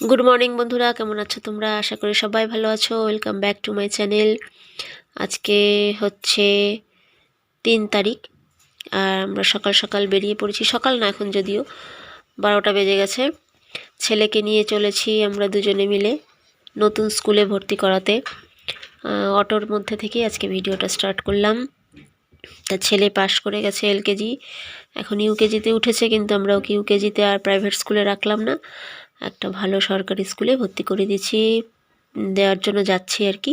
Good morning বন্ধুরা। কেমন আছো তোমরা? আশা করি সবাই ভালো আছো। Welcome back to my channel আজকে হচ্ছে তিন তারিখ। আর আমরা সকাল সকাল বেরিয়ে পড়েছি। সকাল না এখন যদিও। বারোটা বেজে গেছে। ছেলেকে নিয়ে চলেছি আমরা দুজনে মিলে নতুন স্কুলে ভর্তি করাতে। অটোর মধ্যে থেকেই আজকে ভিডিওটা স্টার্ট করলাম। তা ছেলে পাশ করে গেছে এলকেজি এখন ইউকেজিতে উঠেছে, কিন্তু আমরা ওকে ইউকেজিতে আর প্রাইভেট স্কুলে রাখলাম না। একটা ভালো সরকারি স্কুলে ভর্তি করে দিয়েছি দেওয়ার জন্য যাচ্ছি আর কি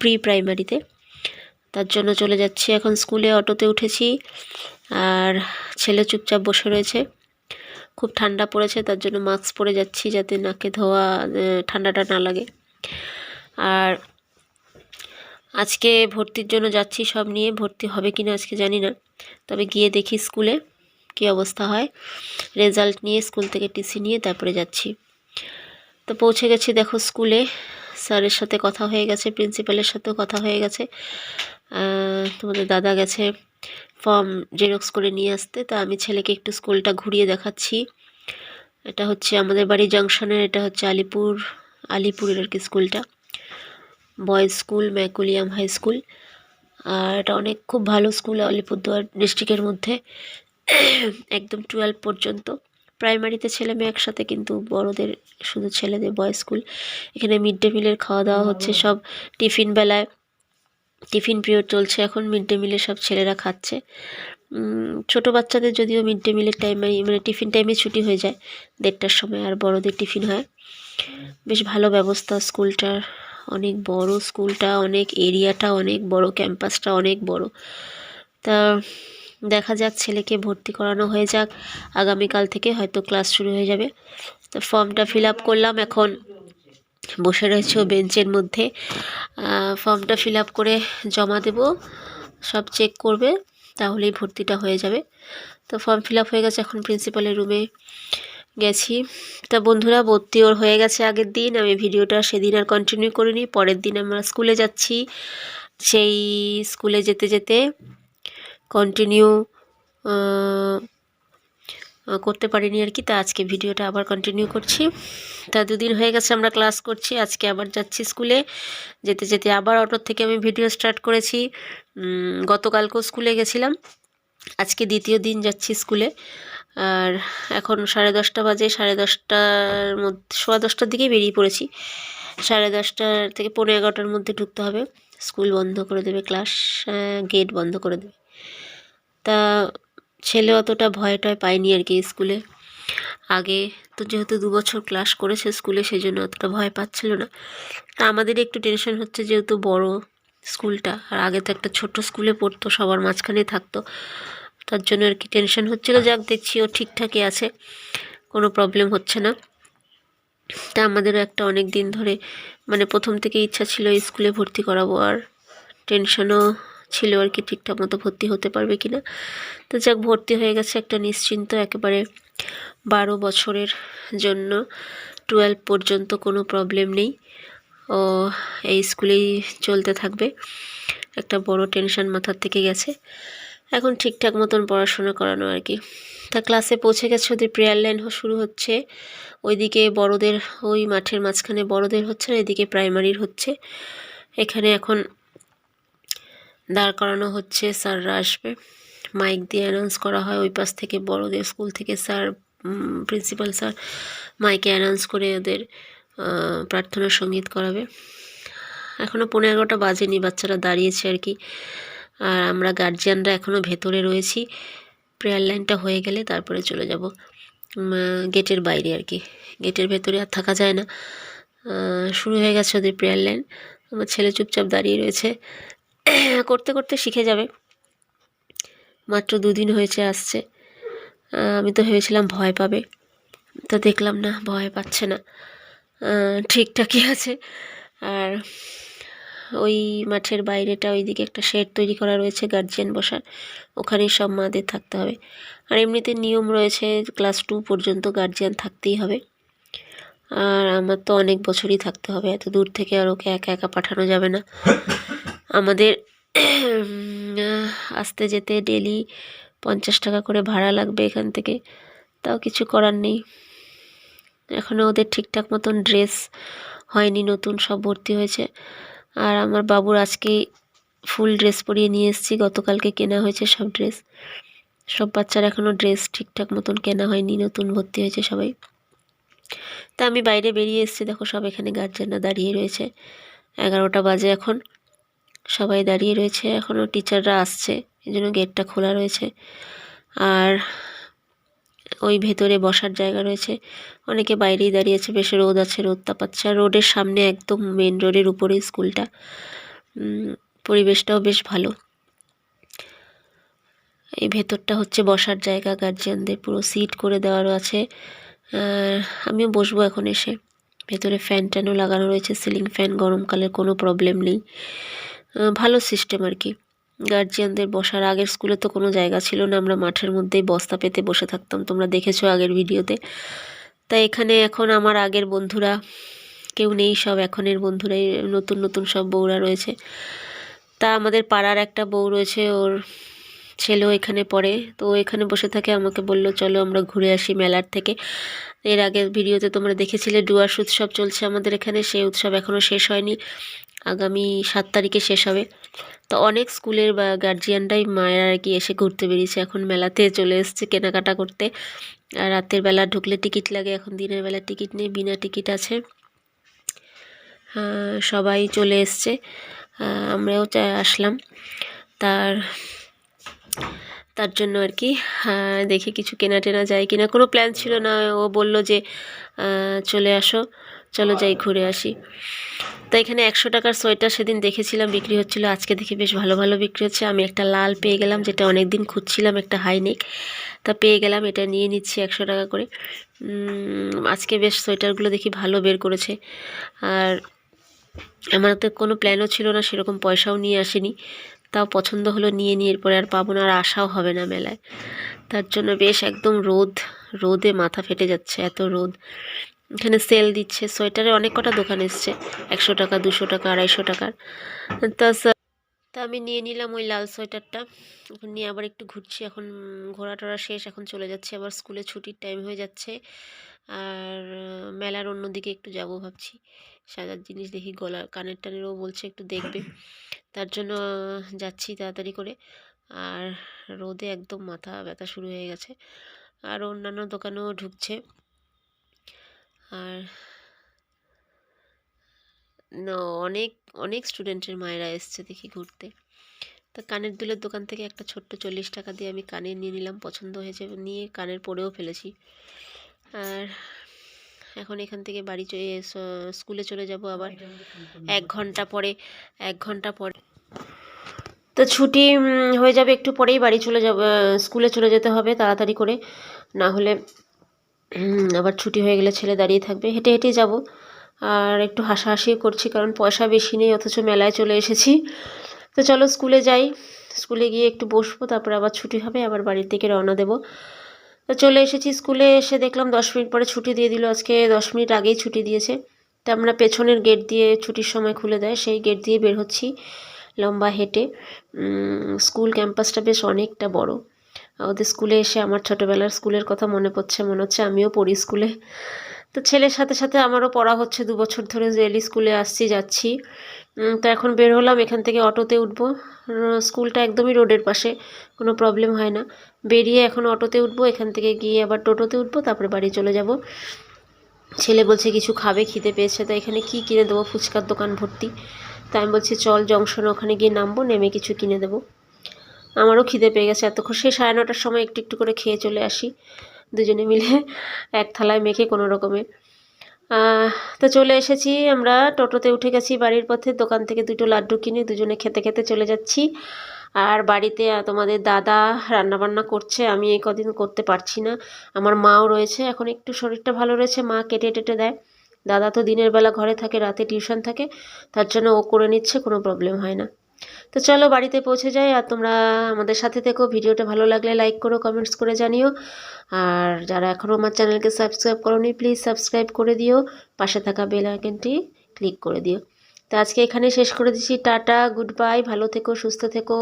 প্রি প্রাইমারিতে তার জন্য চলে যাচ্ছি এখন স্কুলে, অটোতে উঠেছি, আর ছেলে চুপচাপ বসে রয়েছে। খুব ঠান্ডা পড়েছে, তার জন্য মাস্ক পরে যাচ্ছি যাতে নাকে ধোয়া ঠান্ডাটা না লাগে। আর আজকে ভর্তির জন্য যাচ্ছি, সব নিয়ে ভর্তি হবে কিনা আজকে জানি না, তবে গিয়ে দেখি স্কুলে। কী অবস্থা হয়? রেজাল্ট নিয়ে, স্কুল থেকে টিসি নিয়ে তারপরে যাচ্ছি। তো পৌঁছে গেছি দেখো স্কুলে। স্যারের সাথে কথা হয়ে গেছে, প্রিন্সিপালের সাথেও কথা হয়ে গেছে। তোমাদের দাদা গেছে ফর্ম জেরক্স করে নিয়ে আসতে। তা আমি ছেলেকে একটু স্কুলটা ঘুরিয়ে দেখাচ্ছি। এটা হচ্ছে আমাদের বাড়ি জংশনের, এটা হচ্ছে আলিপুর, আলিপুরের আর কি স্কুলটা। বয়েজ স্কুল, ম্যাকুলিয়াম হাই স্কুল। আর এটা অনেক খুব ভালো স্কুল আলিপুরদুয়ার ডিস্ট্রিক্টের মধ্যে। একদম টুয়েলভ পর্যন্ত। প্রাইমারিতে ছেলে মেয়ে একসাথে কিন্তু বড়দের, শুধু ছেলেদের বয়েজ স্কুল এখানে মিড ডে মিলের খাওয়া দাওয়া হচ্ছে, সব টিফিন বেলায় টিফিন পিরিয়ড চলছে। এখন মিড ডে মিলে সব ছেলেরা খাচ্ছে। ছোট বাচ্চাদের যদিও মিড ডে মিলের টাইমে মানে টিফিন টাইমে ছুটি হয়ে যায়, দেড়টার সময় আর বড়দের টিফিন হয়। বেশ ভালো ব্যবস্থা স্কুলটার অনেক বড় স্কুলটা, অনেক এরিয়াটা অনেক বড় ক্যাম্পাসটা অনেক বড়। তা দেখা যাক ছেলেকে ভর্তি করানো হয়ে যাক। আগামীকাল থেকে হয়তো ক্লাস শুরু হয়ে যাবে। তো ফর্মটা ফিল করলাম এখন। বসে রয়েছে ও বেঞ্চের মধ্যে। ফর্মটা ফিল করে জমা দেব। সব চেক করবে, তাহলেই ভর্তিটা হয়ে যাবে। তো ফর্ম ফিল হয়ে গেছে এখন প্রিন্সিপালের রুমে গেছি। তা বন্ধুরা, ভর্তি ওর হয়ে গেছে আগের দিন। আমি ভিডিওটা সেদিন আর কন্টিনিউ করিনি। পরের দিন আমরা স্কুলে যাচ্ছি। সেই স্কুলে যেতে যেতে কন্টিনিউ করতে পারিনি আর কি, তা আজকে ভিডিওটা আবার কন্টিনিউ করছি। তা দুদিন হয়ে গেছে আমরা ক্লাস করছি, আজকে আবার যাচ্ছি স্কুলে যেতে যেতে আবার অটোর থেকে আমি ভিডিও স্টার্ট করেছি। গতকালকেও স্কুলে গেছিলাম। আজকে দ্বিতীয় দিন যাচ্ছি স্কুলে আর এখন সাড়ে দশটা বাজে, সাড়ে দশটার মধ্যে, সোয়া দশটার দিকে বেরিয়ে পড়েছি। সাড়ে দশটার থেকে পনেরো এগারোটার মধ্যে ঢুকতে হবে। স্কুল বন্ধ করে দেবে ক্লাস গেট বন্ধ করে দেবে। তা ছেলে অতটা ভয় টয় পায়নি আর কি স্কুলে। আগে তো যেহেতু দু বছর ক্লাস করেছে স্কুলে সেই জন্য অতটা ভয় পাচ্ছিল না। তা আমাদের একটু টেনশন হচ্ছে যেহেতু বড় স্কুলটা, আর আগে তো একটা ছোট স্কুলে পড়তো, সবার মাঝখানে থাকতো। তার জন্য আর কি টেনশন হচ্ছিল। যাক, দেখছি ও ঠিকঠাকই আছে, কোনো প্রবলেম হচ্ছে না। তা আমাদেরও একটা অনেক দিন ধরে মানে প্রথম থেকে ইচ্ছা ছিল স্কুলে ভর্তি করাবো, আর টেনশনও ছিল আর কি ঠিকঠাক মতো ভর্তি হতে পারবে কি না তো যাক, ভর্তি হয়ে গেছে একটা নিশ্চিন্ত একেবারে বারো বছরের জন্য। টুয়েলভ পর্যন্ত কোনো প্রবলেম নেই। ও, এই স্কুলেই চলতে থাকবে। একটা বড় টেনশন মাথার থেকে গেছে। এখন ঠিকঠাক মতন পড়াশোনা করানো আর কি। তা ক্লাসে পৌঁছে গেছে, ওদের প্রেয়ার লাইন শুরু হচ্ছে। ওইদিকে বড়দের, ওই মাঠের মাঝখানে বড়দের হচ্ছে আর এদিকে প্রাইমারির হচ্ছে। এখানে এখন দাঁড় করানো হচ্ছে, স্যাররা আসবে। মাইক দিয়ে অ্যানাউন্স করা হয়, ওই পাশ থেকে বড়দের স্কুল থেকে স্যার প্রিন্সিপাল স্যার মাইকে অ্যানাউন্স করে ওদের প্রার্থনা সংগীত করাবে। এখনও পনেরো এগারোটা বাজেনি, বাচ্চারা দাঁড়িয়েছে আর কি। আর আমরা গার্জিয়ানরা এখনও ভেতরে রয়েছি। প্রেয়ার লাইনটা হয়ে গেলে তারপরে চলে যাব। গেটের বাইরে আর কি। গেটের ভেতরে আর থাকা যায় না। শুরু হয়ে গেছে ওদের প্রেয়ার লাইন আমার ছেলে চুপচাপ দাঁড়িয়ে রয়েছে। করতে করতে শিখে যাবে। মাত্র দুদিন হয়েছে আসছে। আমি তো ভেবেছিলাম ভয় পাবে। তো দেখলাম না, ভয় পাচ্ছে না। ঠিকঠাকই আছে। আর ওই মাঠের বাইরেটা ওইদিকে একটা শেড তৈরি করা রয়েছে গার্জিয়ান বসার। ওখানেই সব মাদের থাকতে হবে। আর এমনিতে নিয়ম রয়েছে ক্লাস টু পর্যন্ত গার্জিয়ান থাকতেই হবে। আর আমার তো অনেক বছরই থাকতে হবে, এত দূর থেকে আর ওকে একা একা পাঠানো যাবে না। আমাদের আসতে যেতে ডেলি পঞ্চাশ টাকা করে ভাড়া লাগবে এখান থেকে। তাও কিছু করার নেই। এখনও ওদের ঠিকঠাক মতন ড্রেস হয়নি, নতুন সব ভর্তি হয়েছে। আর আমার বাবুর আজকেই ফুল ড্রেস পরিয়ে নিয়ে এসেছি, গতকালকে কেনা হয়েছে সব ড্রেস। সব বাচ্চার এখনও ড্রেস ঠিকঠাক মতন কেনা হয়নি, নতুন ভর্তি হয়েছে সবাই। তা আমি বাইরে বেরিয়ে এসেছি, দেখো সব এখানে গার্জেনরা দাঁড়িয়ে রয়েছে। এগারোটা বাজে এখন। সবাই দাঁড়িয়ে রয়েছে এখনও টিচাররা আসছে, এই জন্য গেটটা খোলা রয়েছে। আর ওই ভেতরে বসার জায়গা রয়েছে। অনেকে বাইরেই দাঁড়িয়ে আছে, বেশ রোদ আছে, রোদ তাপাচ্ছে। আর রোডের সামনে একদম মেন রোডের উপরে স্কুলটা। পরিবেশটাও বেশ ভালো। এই ভেতরটা হচ্ছে বসার জায়গা গার্জিয়ানদের পুরো সিট করে দেওয়ারও আছে। আমিও বসবো এখন এসে। ভেতরে ফ্যান ট্যানও লাগানো রয়েছে সিলিং ফ্যান গরমকালের কোনো প্রবলেম নেই। ভালো সিস্টেম আর কি। গার্জিয়ানদের বসার আগের স্কুলে তো কোনো জায়গা ছিল না, আমরা মাঠের মধ্যেই বস্তা পেতে বসে থাকতাম। তোমরা দেখেছ আগের ভিডিওতে তাই এখানে এখন আমার আগের বন্ধুরা, কেউ নেই, সব এখনের বন্ধুরাই, নতুন নতুন সব বউরা রয়েছে। তা আমাদের পাড়ার একটা বউ রয়েছে, ওর ছেলেও এখানে পড়ে। তো এখানে বসে থাকে, আমাকে বলল, চলো আমরা ঘুরে আসি মেলার থেকে। এর আগের ভিডিওতে তোমরা দেখেছিলে, ডুয়ার্স উৎসব চলছে আমাদের এখানে, সেই উৎসব এখনও শেষ হয়নি। আগামী সাত তারিখে শেষ হবে। তো অনেক স্কুলের বা গার্জিয়ানরাই মায়ের আর কি এসে ঘুরতে বেরিয়েছে। এখন মেলাতে চলে এসছে কেনাকাটা করতে। আর রাতের বেলা ঢুকলে টিকিট লাগে, এখন দিনের বেলা টিকিট নেই, বিনা টিকিট আছে। সবাই চলে এসছে। আমরাও আসলাম। তার তার জন্য আর কি দেখি কিছু কেনা টেনা যায় কিনা। কোনো প্ল্যান ছিল না। ও বলল যে চলে আসো। চলো যাই, ঘুরে আসি। তো এখানে একশো টাকার সোয়েটার সেদিন দেখেছিলাম, বিক্রি হচ্ছিল। আজকে দেখি বেশ ভালো ভালো বিক্রি হচ্ছে। আমি একটা লাল পেয়ে গেলাম, যেটা অনেক দিন খুঁজছিলাম, একটা হাইনেক। তা পেয়ে গেলাম, এটা নিয়ে নিচ্ছি একশো টাকা করে। আজকে বেশ সোয়েটারগুলো দেখি ভালো বের করেছে। আর আমার তো কোনো প্ল্যানও ছিল না, সেরকম পয়সাও নিয়ে আসেনি। তাও পছন্দ হলো, নিয়ে নিয়ে এরপরে আর পাবো না, আর আসাও হবে না মেলায়। তার জন্য বেশ একদম রোদ, রোদে মাথা ফেটে যাচ্ছে, এত রোদ। এখানে সেল দিচ্ছে। সোয়েটারে অনেক কটা দোকান এসছে। একশো টাকা, দুশো টাকা, আড়াইশো টাকার তা তা আমি নিয়ে নিলাম ওই লাল সোয়েটারটা। এখন নিয়ে আবার একটু ঘুরছি। এখন ঘোরা টোরা শেষ, এখন চলে যাচ্ছে। আবার স্কুলে ছুটির টাইম হয়ে যাচ্ছে। আর মেলার অন্যদিকে একটু যাব ভাবছি। সাজার জিনিস দেখি গলার কানের টানেরও বলছে একটু দেখবে। তার জন্য যাচ্ছি তাড়াতাড়ি করে। আর রোদে একদম মাথা ব্যথা শুরু হয়ে গেছে। আর অন্যান্য দোকানেও ঢুকছে। আর না অনেক অনেক স্টুডেন্টের মায়েরা এসছে দেখি ঘুরতে। তা কানের দুলের দোকান থেকে একটা ছোট্ট চল্লিশ টাকা দিয়ে আমি কানের নিয়ে নিলাম, পছন্দ হয়েছে নিয়ে কানের পরেও ফেলেছি। আর এখন এখান থেকে বাড়ি স্কুলে চলে যাব আবার এক ঘণ্টা পরে, এক ঘণ্টা পরে। তো ছুটি হয়ে যাবে একটু পরেই বাড়ি চলে যাব স্কুলে চলে যেতে হবে তাড়াতাড়ি করে। না হলে আবার ছুটি হয়ে গেলে ছেলে দাঁড়িয়ে থাকবে, হেঁটে হেঁটে যাব। আর একটু হাসাহাসি করছি, কারণ পয়সা বেশি নেই, অথচ মেলায় চলে এসেছি। তো চলো স্কুলে যাই, স্কুলে গিয়ে একটু বসবো, তারপরে আবার ছুটি হবে, আবার বাড়ির দিকে রওনা দেবো। তো চলে এসেছি স্কুলে, এসে দেখলাম দশ মিনিট পরে ছুটি দিয়ে দিল, আজকে দশ মিনিট আগেই ছুটি দিয়েছে। তা আমরা পেছনের গেট দিয়ে ছুটির সময় খুলে দেয়, সেই গেট দিয়ে বের হচ্ছি লম্বা হেঁটে। স্কুল ক্যাম্পাসটা বেশ অনেকটা বড়। ওদের স্কুলে এসে আমার ছোটোবেলার স্কুলের কথা মনে পড়ছে, মনে হচ্ছে আমিও পড়ি স্কুলে। তো ছেলের সাথে সাথে আমারও পড়া হচ্ছে, দু বছর ধরে ডেলি স্কুলে আসছি, যাচ্ছি। তো এখন বের হলাম, এখান থেকে অটোতে উঠবো। স্কুলটা একদমই রোডের পাশে, কোনো প্রবলেম হয় না। বেরিয়ে এখন অটোতে উঠবো, এখান থেকে গিয়ে আবার টোটোতে উঠবো, তারপরে বাড়ি চলে যাব। ছেলে বলছে, কিছু খাবে? খিদে পেয়েছে। তো এখানে কি কিনে দেবো? ফুচকার দোকান ভর্তি। তাই আমি বলছি, চল জংশন ওখানে গিয়ে নামবো, নেমে কিছু কিনে দেবো। আমারও খিদে পেয়ে গেছে। এতক্ষণ সেই সাড়ে নটার সময় একটু একটু করে খেয়ে চলে আসি দুজনে মিলে, এক থালায় মেখে কোনো রকমে। তো চলে এসেছি আমরা। টোটোতে উঠে গেছি বাড়ির পথে। দোকান থেকে দুটো লাড্ডু কিনে দুজনে খেতে খেতে চলে যাচ্ছি। আর বাড়িতে তোমাদের দাদা রান্নাবান্না করছে। আমি এই কদিন করতে পারছি না। আমার মাও রয়েছে। এখন একটু শরীরটা ভালো রয়েছে। মা কেটে টেটে দেয়। দাদা তো দিনের বেলা ঘরে থাকে, রাতে টিউশন থাকে। তার জন্য ও করে নিচ্ছে, কোনো প্রবলেম হয় না। তো চলো বাড়িতে পৌঁছে যাই আর তোমরা আমাদের সাথে থেকো। ভিডিওটা ভালো লাগলে লাইক করো কমেন্টস করে জানিও। আর যারা এখনও আমার চ্যানেলকে সাবস্ক্রাইব করোনি প্লিজ সাবস্ক্রাইব করে দিও। পাশে থাকা বেল আইকনটি ক্লিক করে দিও। তো আজকে এখানে শেষ করে দিচ্ছি। টাটা গুড বাই ভালো থেকো, সুস্থ থেকো।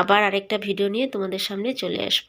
আবার আরেকটা ভিডিও নিয়ে তোমাদের সামনে চলে আসব।